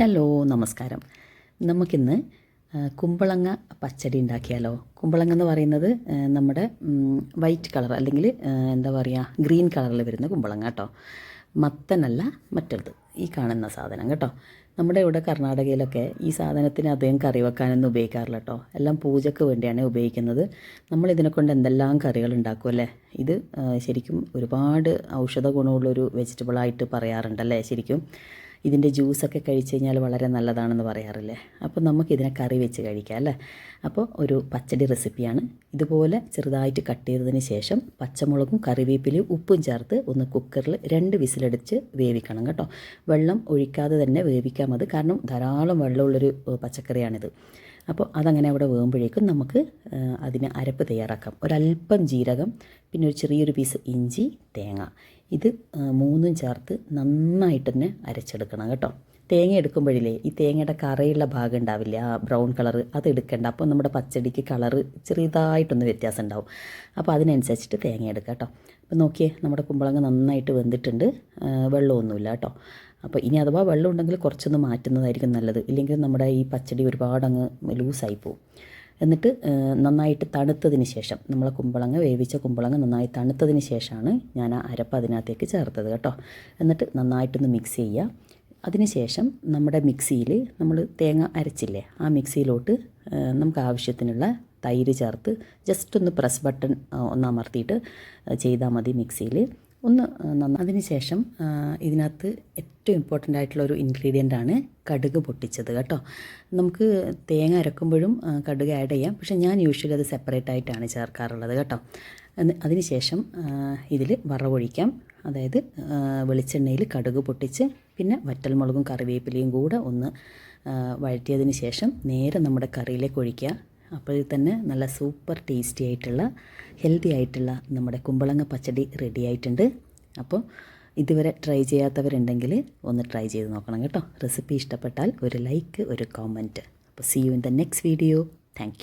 Hello നമസ്കാരം. നമുക്കിന്ന് കുമ്പളങ്ങ പച്ചടി ഉണ്ടാക്കിയാലോ? കുമ്പളങ്ങ എന്ന് പറയുന്നത് നമ്മുടെ വൈറ്റ് കളർ അല്ലെങ്കിൽ എന്താ പറയുക ഗ്രീൻ കളറിൽ വരുന്ന കുമ്പളങ്ങ കേട്ടോ. മത്തനല്ല മറ്റേത് ഈ കാണുന്ന സാധനം കേട്ടോ. നമ്മുടെ ഇവിടെ കർണാടകയിലൊക്കെ ഈ സാധനത്തിന് അധികം കറി വെക്കാനൊന്നും ഉപയോഗിക്കാറില്ല കേട്ടോ. എല്ലാം പൂജയ്ക്ക് വേണ്ടിയാണ് ഉപയോഗിക്കുന്നത്. നമ്മൾ ഇതിനെ കൊണ്ട് എന്തെല്ലാം കറികൾ ഉണ്ടാക്കും അല്ലേ? ഇത് ശരിക്കും ഒരുപാട് ഔഷധ ഗുണമുള്ളൊരു വെജിറ്റബിളായിട്ട് പറയാറുണ്ടല്ലേ ശരിക്കും. ഇതിന്റെ ജ്യൂസൊക്കെ കഴിച്ച് കഴിഞ്ഞാൽ വളരെ നല്ലതാണെന്ന് പറയാറില്ലേ? അപ്പോൾ നമുക്കിതിനെ കറി വെച്ച് കഴിക്കാം അല്ലേ? അപ്പോൾ ഒരു പച്ചടി റെസിപ്പിയാണ്. ഇതുപോലെ ചെറുതായിട്ട് കട്ട് ചെയ്തതിന് ശേഷം പച്ചമുളകും കറിവേപ്പിലയും ഉപ്പും ചേർത്ത് ഒന്ന് കുക്കറിൽ രണ്ട് വിസിലടിച്ച് വേവിക്കണം കേട്ടോ. വെള്ളം ഒഴിക്കാതെ തന്നെ വേവിക്കാം അത്. കാരണം ധാരാളം വെള്ളമുള്ളൊരു പച്ചക്കറിയാണിത്. അപ്പോൾ അതങ്ങനെ അവിടെ വേകുമ്പോഴേക്കും നമുക്ക് അതിന് അരപ്പ് തയ്യാറാക്കാം. ഒരല്പം ജീരകം പിന്നെ ഒരു ചെറിയൊരു പീസ് ഇഞ്ചി തേങ്ങ. ഇത് മൂന്നും ചേർത്ത് നന്നായിട്ട് തന്നെ അരച്ചെടുക്കണം കേട്ടോ. തേങ്ങ എടുക്കുമ്പോഴില്ലേ ഈ തേങ്ങയുടെ കറയുള്ള ഭാഗം ഉണ്ടാവില്ല ആ ബ്രൗൺ കളർ അത് എടുക്കേണ്ട. അപ്പോൾ നമ്മുടെ പച്ചടിക്ക് കളറ് ചെറുതായിട്ടൊന്ന് വ്യത്യാസം ഉണ്ടാവും അപ്പോൾ അതിനനുസരിച്ചിട്ട് തേങ്ങ എടുക്കുക കേട്ടോ. അപ്പോൾ നോക്കിയേ നമ്മുടെ കുമ്പളങ്ങ നന്നായിട്ട് വെന്തിട്ടുണ്ട്. വെള്ളമൊന്നുമില്ല കേട്ടോ. അപ്പോൾ ഇനി അഥവാ വെള്ളം ഉണ്ടെങ്കിൽ കുറച്ചൊന്ന് മാറ്റുന്നതായിരിക്കും നല്ലത്. ഇല്ലെങ്കിൽ നമ്മുടെ ഈ പച്ചടി ഒരുപാട് അങ്ങ് ലൂസായി പോകും എന്നിട്ട് നന്നായിട്ട് തണുത്തതിന് ശേഷം നമ്മളെ കുമ്പളങ്ങ വേവിച്ച കുമ്പളങ്ങ നന്നായി തണുത്തതിന് ശേഷമാണ് ഞാൻ ആ അരപ്പ് അതിനകത്തേക്ക് ചേർത്തത് കേട്ടോ. എന്നിട്ട് നന്നായിട്ടൊന്ന് മിക്സ് ചെയ്യുക. അതിനുശേഷം നമ്മുടെ മിക്സിയിൽ നമ്മൾ തേങ്ങ അരച്ചില്ലേ ആ മിക്സിയിലോട്ട് നമുക്ക് ആവശ്യത്തിനുള്ള തൈര് ചേർത്ത് ജസ്റ്റ് ഒന്ന് പ്രസ് ബട്ടൺ ഒന്ന് അമർത്തിയിട്ട് ചെയ്താൽ മതി മിക്സിയിൽ ഒന്ന് നന്ന അതിനുശേഷം ഇതിനകത്ത് ഏറ്റവും ഇമ്പോർട്ടന്റ് ആയിട്ടുള്ള ഒരു ഇൻഗ്രീഡിയന്റ് ആണ് കടുക് പൊട്ടിച്ചത് കേട്ടോ. നമുക്ക് തേങ്ങ അരക്കുമ്പോഴും കടുക് ആഡ് ചെയ്യാം. പക്ഷെ ഞാൻ യൂഷ്വലി അത് സെപ്പറേറ്റ് ആയിട്ടാണ് ചേർക്കാറുള്ളത് കേട്ടോ. അതിനുശേഷം ഇതിൽ വറവൊഴിക്കാം. അതായത് വെളിച്ചെണ്ണയിൽ കടുക് പൊട്ടിച്ച് പിന്നെ വറ്റൽമുളകും കറിവേപ്പിലയും കൂടെ ഒന്ന് വഴറ്റിയതിന് ശേഷം നേരെ നമ്മുടെ കറിയിലേക്ക് ഒഴിക്കുക. അപ്പോൾ തന്നെ നല്ല സൂപ്പർ ടേസ്റ്റി ആയിട്ടുള്ള ഹെൽത്തി ആയിട്ടുള്ള നമ്മുടെ കുമ്പളങ്ങ പച്ചടി റെഡി ആയിട്ടുണ്ട്. അപ്പോൾ ഇതുവരെ ട്രൈ ചെയ്യാത്തവരുണ്ടെങ്കിൽ ഒന്ന് ട്രൈ ചെയ്ത് നോക്കണം കേട്ടോ. റെസിപ്പി ഇഷ്ടപ്പെട്ടാൽ ഒരു ലൈക്ക് ഒരു കോമന്റ് അപ്പോൾ see you in the next video thank